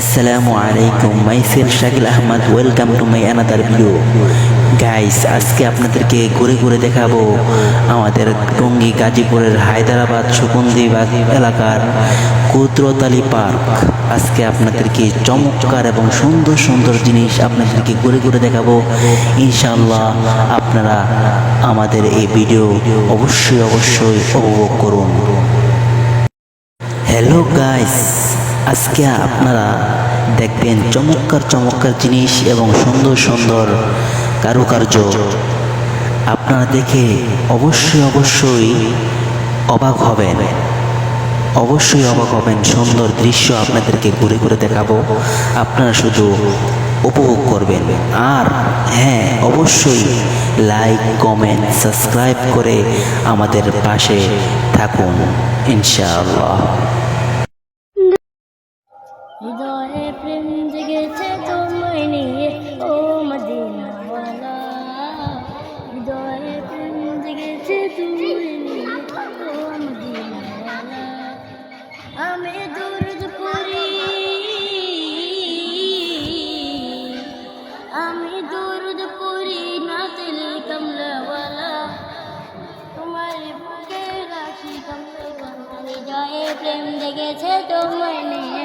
আসসালামু আলাইকুম myself Shakil Ahmed welcome to my another video guys আজকে আপনাদেরকে ঘুরে ঘুরে দেখাবো আমাদের টঙ্গী, গাজীপুরের হায়দ্রাবাদ, সুগন্ধিবাগ এলাকার কুদরত আলী পার্ক। আজকে আপনাদেরকে চমৎকার এবং সুন্দর সুন্দর জিনিস আপনাদেরকে ঘুরে ঘুরে দেখাবো। ইনশাআল্লাহ আপনারা আমাদের এই ভিডিও অবশ্যই অবশ্যই উপভোগ করুন। হ্যালো গাইস আজকে আপনারা দেখবেন চমৎকার চমৎকার জিনিস এবং সুন্দর সুন্দর কারুকার্য। আপনারা দেখে অবশ্যই অবশ্যই অবাক হবেন। অবশ্যই অবাক হবেন, সুন্দর দৃশ্য আপনাদেরকে ঘুরে ঘুরে দেখাবো। আপনারা শুধু উপভোগ করবেন। আর হ্যাঁ অবশ্যই লাইক কমেন্ট সাবস্ক্রাইব করে আমাদের পাশে থাকুন, ইনশাআল্লাহ। হৃদয়ে প্রেম জেগেছে তোমায় নিয়ে, ও মদিনাওয়ালা। হৃদয়ে প্রেম জেগেছে তুমি নিয়ে, ও মদিনাওয়ালা। আমি দুরুদ পড়ি, আমি দুরুদ পড়ি, নাতিল কমলাওয়ালা। তোমার বুকে রাখি কমলাওয়ালা, হৃদয়ে প্রেম জেগেছে তোমায় নিয়ে।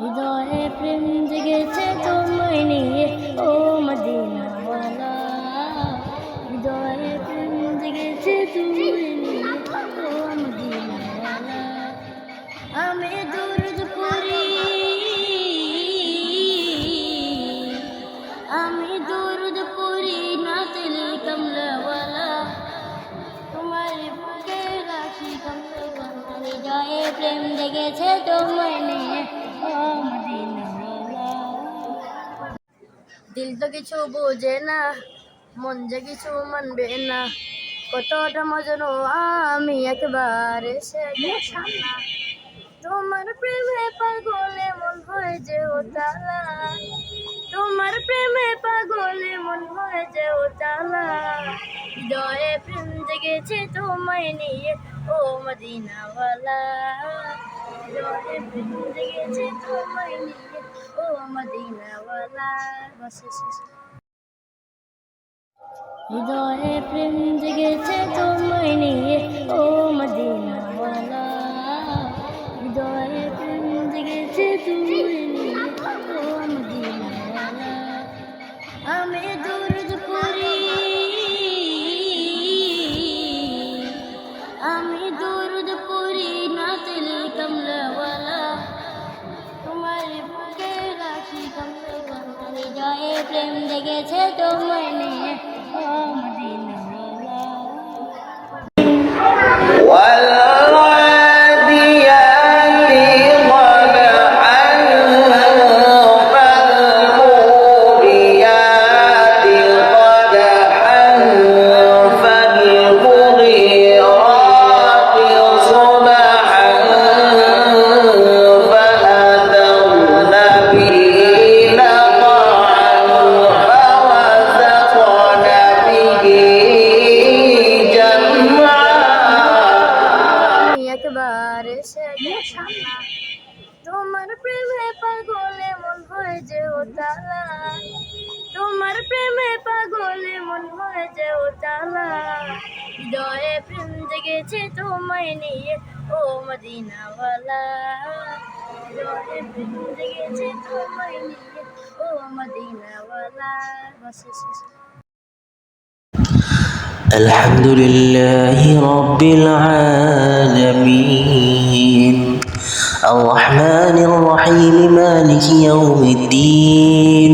হৃদয়ে প্রেম জেগেছে তোমায় নিয়ে, ও মদিনাওয়ালা। হৃদয়ে প্রেম জেগেছে তুমি নিয়ে, ও মদিনাওয়ালা। আমি দুরুদ পড়ি, আমি দুরুদ পড়ি, নাতিল কমলাওয়ালা। তোমার বুকে রাখি কমলাওয়ালা। হৃদয়ে প্রেম জেগেছে তোমায় নিয়ে দিল তো কিছু বোঝে না, মন যে কিছু মানবে না। কতটা মজনু আমি একবার দেখলাম তোমার প্রেমে পাগলে মন হয়ে যে তালা তোমার প্রেমে পাগলে মন হয়ে যে তালা হৃদয়ে প্রেম জেগেছে তোমায় নিয়ে, ও মদিনাওয়ালা। Emrimize geçip olmayın olamadı yine varlar vasıfsız. Hidayet emrimize geçip olmayın olamadı yine মন হয়ে যে তালা হৃদয়ে প্রেম জেগেছে তোমায় নিয়ে ও মদিনাওয়ালা হৃদয়ে প্রেম জেগেছে তোমায় নিয়ে ও মদিনাওয়ালা বস শেষ الحمد لله رب العالمين الرحمن الرحيم مالك يوم الدين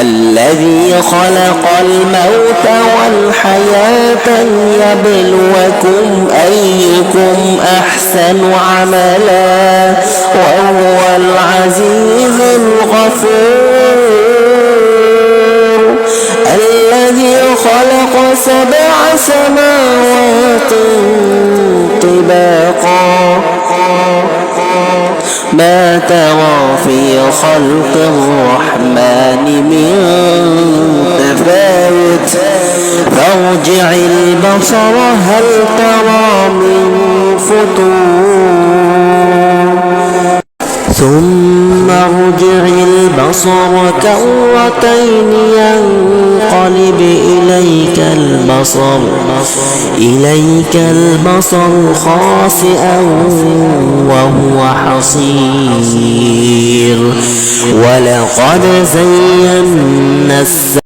الذي خلق الموت والحياة ليبلوكم أيكم أحسن عملا وهو العزيز الغفور. الذي خلق سبع سماوات ما ترى في خلق الرحمن من تفاوت فارجع البصر هل ترى من فطور البصر كرتين ينقلب إليك البصر إليك البصر خاسئا وهو حصير. ولقد زينا السماء